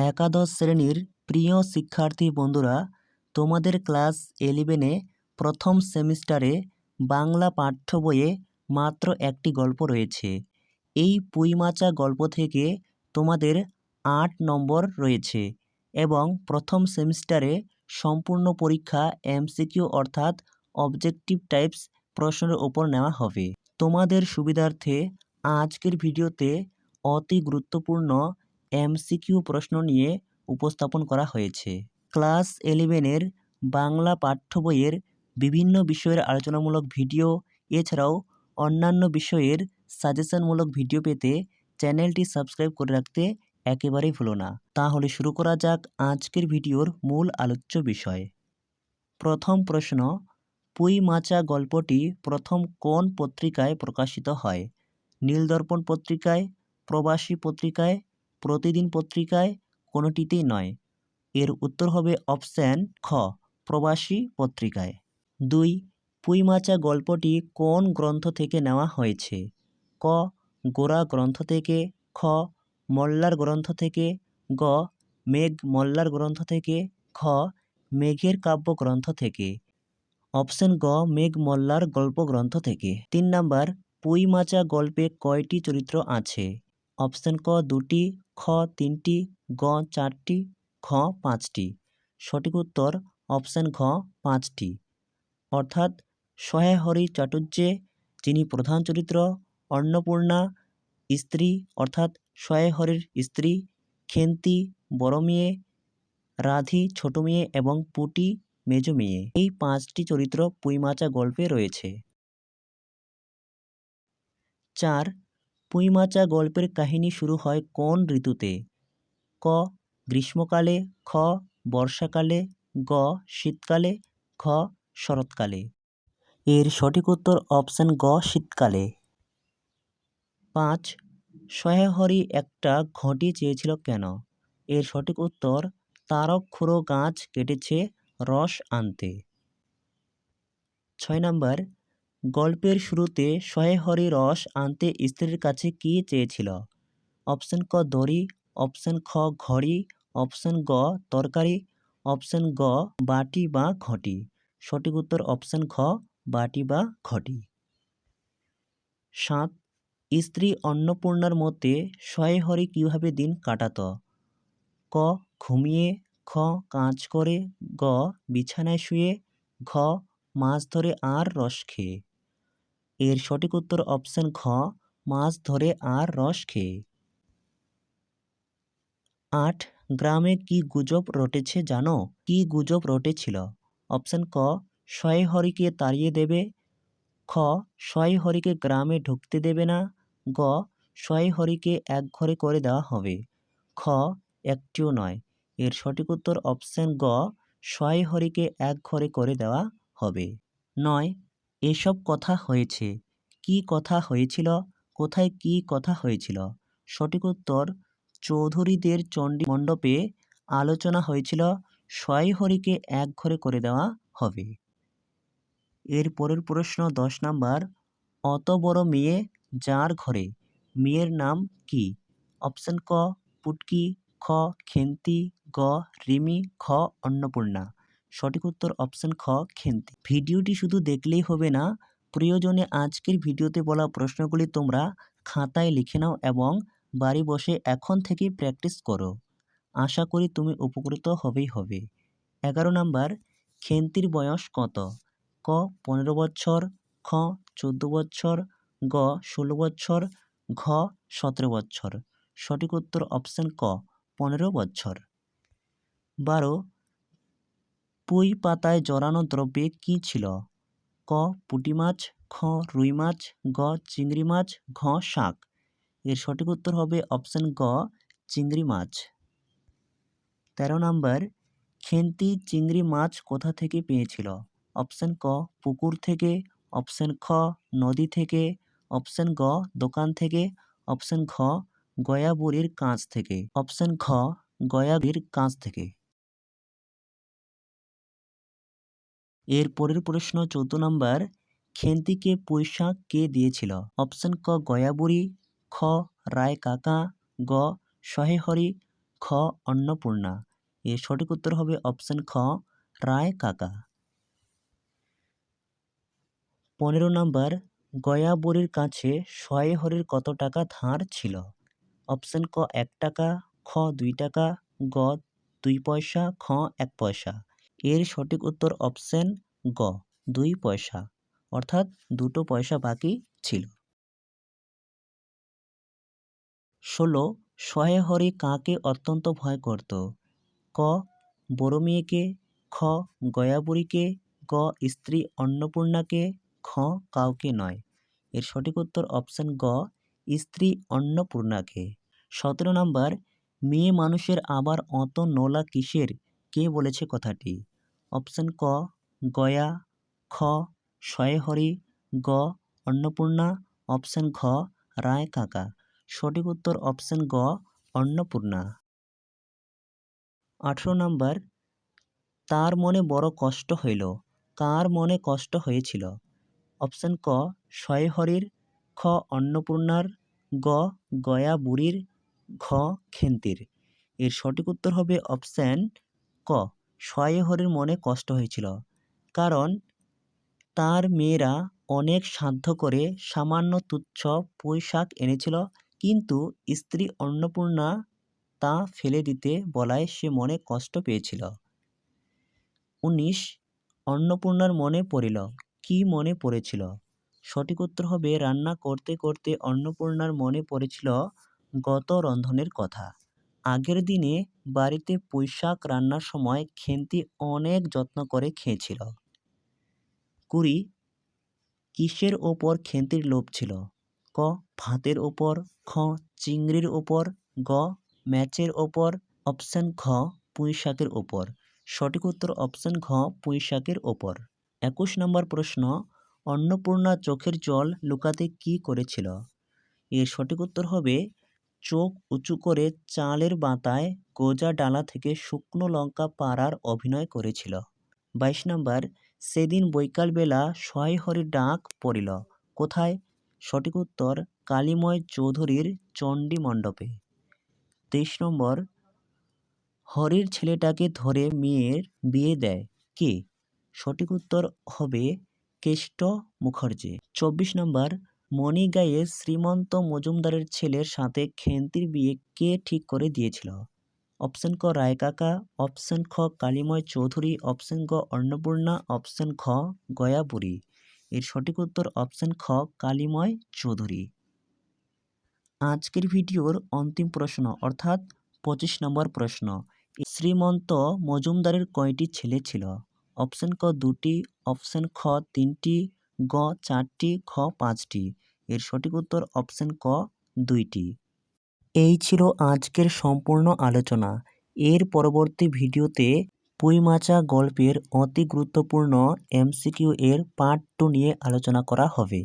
একাদশ শ্রেণির প্রিয় শিক্ষার্থী বন্ধুরা, তোমাদের ক্লাস ইলেভেনে প্রথম সেমিস্টারে বাংলা পাঠ্য বইয়ে মাত্র একটি গল্প রয়েছে। এই পুঁইমাচা গল্প থেকে তোমাদের আট নম্বর রয়েছে এবং প্রথম সেমিস্টারে সম্পূর্ণ পরীক্ষা এমসিকিউ অর্থাৎ অবজেক্টিভ টাইপস প্রশ্নের ওপর নেওয়া হবে। তোমাদের সুবিধার্থে আজকের ভিডিওতে অতি গুরুত্বপূর্ণ এমসিকিউ প্রশ্ন নিয়ে উপস্থাপন করা হয়েছে। ক্লাস ইলেভেনের বাংলা পাঠ্য বইয়ের বিভিন্ন বিষয়ের আলোচনামূলক ভিডিও, এছাড়াও অন্যান্য বিষয়ের সাজেশনমূলক ভিডিও পেতে চ্যানেলটি সাবস্ক্রাইব করে রাখতে একেবারেই ভুলো না। তাহলে শুরু করা যাক আজকের ভিডিওর মূল আলোচ্য বিষয়। প্রথম প্রশ্ন, পুঁই মাচা গল্পটি প্রথম কোন পত্রিকায় প্রকাশিত হয়? নীলদর্পণ পত্রিকায়, প্রবাসী পত্রিকায় প্রতিদিন পত্রিকায় কোনোটিতেই নয়। এর উত্তর হবে অপশান খ, প্রবাসী পত্রিকায়। দুই, পুঁইমাচা গল্পটি কোন গ্রন্থ থেকে নেওয়া হয়েছে? ক, গোরা গ্রন্থ থেকে। খ, মল্লার গ্রন্থ থেকে। গ, মেঘ মল্লার গ্রন্থ থেকে। খ, মেঘের কাব্য গ্রন্থ থেকে। অপশন গ, মেঘ মল্লার গল্প গ্রন্থ থেকে। তিন নাম্বার, পুঁইমাচা গল্পে কয়টি চরিত্র আছে? অপশন ক দুটি, খ তিনটি, গ চারটি খ পাঁচটি। সঠিক উত্তর অপশন ঘ পাঁচটি। অর্থাৎ সহে হরি চাটুর্যে, যিনি প্রধান চরিত্র, অন্নপূর্ণা, স্ত্রী, অর্থাৎ সহে হরির স্ত্রী, খেন্তি, বড় মেয়ে, রাধি, ছোট মেয়ে এবং পুটি, মেজ মেয়ে। এই পাঁচটি চরিত্র পুঁইমাচা গল্পে রয়েছে। চার পুঁইমাচা গল্পের কাহিনী শুরু হয় কোন ঋতুতে? ক, গ্রীষ্মকালে, খ, বর্ষাকালে, গ, শীতকালে খ শরৎকালে। এর সঠিক উত্তর অপশান গ, শীতকালে। পাঁচ সহায়হরি একটা ঘটি চেয়েছিল কেন? এর সঠিক উত্তর, তারক খুঁড়ো গাছ কেটেছে রস আনতে। ছয় নম্বর গল্পের শুরুতে সহায়হরি রস আনতে স্ত্রীর কাছে কী চেয়েছিল? অপশন ক দড়ি, অপশন খ ঘড়ি, অপশন গ তরকারি, অপশন গ বাটি বা ঘটি। সঠিক উত্তর অপশন খ বাটি বা ঘটি। সাত, স্ত্রী অন্নপূর্ণার মতে সহায়হরি কীভাবে দিন কাটাত? ক, ঘুমিয়ে, খ, কাজ করে, গ, বিছানায় শুয়ে, ঘ, মাছ ধরে আর রস খেয়ে। এর সঠিক উত্তর অপশন খ মাছ ধরে আর রস খেয়ে। আট, গ্রামে কি গুজব রটেছে জানো? কি গুজব রটেছিল? অপশন ক সহায়হরিকে তাড়িয়ে দেবে। খ সহায়হরিকে গ্রামে ঢুকতে দেবে না। গ সহায়হরিকে এক ঘরে করে দেওয়া হবে। খ, একটিও নয়। এর সঠিক উত্তর অপশন গ সহায়হরিকে এক ঘরে করে দেওয়া হবে। নয় এসব কথা হয়েছে। কি কথা হয়েছিল? কোথায় কি কথা হয়েছিল? সঠিক উত্তর চৌধুরীদের চণ্ডী মণ্ডপে আলোচনা হয়েছিল। সহায়হরিকে এক ঘরে করে দেওয়া হবে। এর পরের প্রশ্ন দশ নাম্বার, অত বড় মেয়ে যার ঘরে? মেয়ের নাম কি? অপশন ক, পুটকি, খ, খেন্তি, গ, রিমি, খ, অন্নপূর্ণা। সঠিক উত্তর অপশন খ, খেন্তি। ভিডিওটি শুধু দেখলেই হবে না, প্রয়োজনে আজকের ভিডিওতে বলা প্রশ্নগুলি তোমরা খাতায় লিখে নাও এবং বাড়ি বসে এখন থেকেই প্র্যাকটিস করো। আশা করি তুমি উপকৃত হবেই হবে। এগারো নাম্বার, খেন্তির বয়স কত? ক, পনেরো বছর, খ, চোদ্দ বছর, গ, ষোলো বছর, ঘ, সতেরো বছর। সঠিক উত্তর অপশান ক, পনেরো বছর। বারো পুঁই পাতায় জড়ানো দ্রব্যে কী ছিল? ক. পুঁটি মাছ, খ. রুই মাছ, গ. চিংড়ি মাছ, ঘ. শাক। এর সঠিক উত্তর হবে অপশান গ, চিংড়ি মাছ। তেরো নম্বর, খেন্তি চিংড়ি মাছ কোথা থেকে পেয়েছিল? অপশান ক, পুকুর থেকে। অপশান খ, নদী থেকে। অপশান গ, দোকান থেকে। অপশান ঘ, গয়াবুড়ির কাঁচ থেকে। অপশান ঘ গয়াবির কাঁচ থেকে। এর পরের প্রশ্ন চৌদ্দ নম্বর, খেন্তিকে পুঁইশাক কে দিয়েছিল? অপশান ক, গয়াবুড়ি, খ রায় কাকা গ, সহেহরি, খ, অন্নপূর্ণা। এর সঠিক উত্তর হবে অপশন খ রায় কাকা পনেরো নম্বর গয়াবরীর কাছে শয়ে হরির কত টাকা ধার ছিল? অপশন ক, এক টাকা, খ, দুই টাকা, গ, দুই পয়সা, খ, এক পয়সা। এর সঠিক উত্তর অপশন গ, দুই পয়সা। অর্থাৎ দুটো পয়সা বাকি ছিল। ষোলো শয়ে হরি কাকে অত্যন্ত ভয় করত। ক, বড় মেয়েকে। খ, গয়াবুড়িকে। গ, স্ত্রী অন্নপূর্ণাকে। খ, কাউকে নয়। এর সঠিক উত্তর অপশন গ, স্ত্রী অন্নপূর্ণাকে। সতেরো নম্বর, মেয়ে মানুষের আবার অত নোলা কিসের? কে বলেছে কথাটি? অপশন ক, গয়া, খ শয়ে হরি গ, অন্নপূর্ণা, অপশন ঘ, রায় কাকা। সঠিক উত্তর অপশন গ, অন্নপূর্ণা। আঠেরো নম্বর, তার মনে বড় কষ্ট হইল, কার মনে কষ্ট হয়েছিল? অপশন ক শয়ে হরির খ, অন্নপূর্ণার, গ, গয়া বুড়ির, ঘ, খেন্তির। এর সঠিক উত্তর হবে অপশন ক। শয়ে হরির মনে কষ্ট হয়েছিল, কারণ তার মেয়েরা অনেক সাধ্য করে সামান্য তুচ্ছ পুঁই শাক এনেছিল, কিন্তু স্ত্রী অন্নপূর্ণা তা ফেলে দিতে বলায় সে মনে কষ্ট পেয়েছিল। উনিশ, অন্নপূর্ণার মনে পড়িল, কি মনে পড়েছিল? সঠিক উত্তর হবে, রান্না করতে করতে অন্নপূর্ণার মনে পড়েছিল গত রন্ধনের কথা। আগের দিনে বাড়িতে পুঁইশাক রান্নার সময় খেন্তি অনেক যত্ন করে খেয়েছিল। কুড়ি, কিসের ওপর খেন্তির লোভ ছিল? ক, ভাতের ওপর? খ, চিংড়ির ওপর? গ, ম্যাচের ওপর? অপশান ঘ পুঁই শাকের ওপর। সঠিক উত্তর অপশান ঘ পুঁই শাকের ওপর। একুশ নম্বর প্রশ্ন, অন্নপূর্ণা চোখের জল লুকাতে কি করেছিল? এর সঠিক উত্তর হবে চোখ উঁচু করে চালের বাতায় গোজা ডালা থেকে শুকনো লঙ্কা পাড়ার অভিনয় করেছিল। বাইশ নম্বর, সেদিন বৈকালবেলা সহায় হরির ডাক পড়িল। কোথায়? সঠিক উত্তর, কালীময় চৌধুরীর চণ্ডী মণ্ডপে। তেইশ নম্বর, হরির ছেলেটাকে ধরে মেয়ের বিয়ে দেয়। কে? সঠিক উত্তর হবে কেষ্ট মুখার্জি। চব্বিশ নম্বর মণিগায়ে শ্রীমন্ত মজুমদারের ছেলের সাথে খেন্তির বিয়ে কে ঠিক করে দিয়েছিল? অপশন ক রায় কাকা অপশন খ, কালীময় চৌধুরী, অপশন গ, অন্নপূর্ণা, অপশন খ গয়াপুরী এর সঠিক উত্তর অপশন খ, কালীময় চৌধুরী। আজকের ভিডিওর অন্তিম প্রশ্ন, অর্থাৎ পঁচিশ নম্বর প্রশ্ন শ্রীমন্ত মজুমদারের কয়টি ছেলে ছিল? অপশন ক, দুটি, অপশন খ, তিনটি গ চারটি, খ পাঁচটি। এর সঠিক উত্তর অপশন ক দুইটি। এই ছিল আজকের সম্পূর্ণ আলোচনা। এর পরবর্তী ভিডিওতে পুইমাচা গল্পের অতি গুরুত্বপূর্ণ এমসিকিউ এর পার্ট টু নিয়ে আলোচনা করা হবে।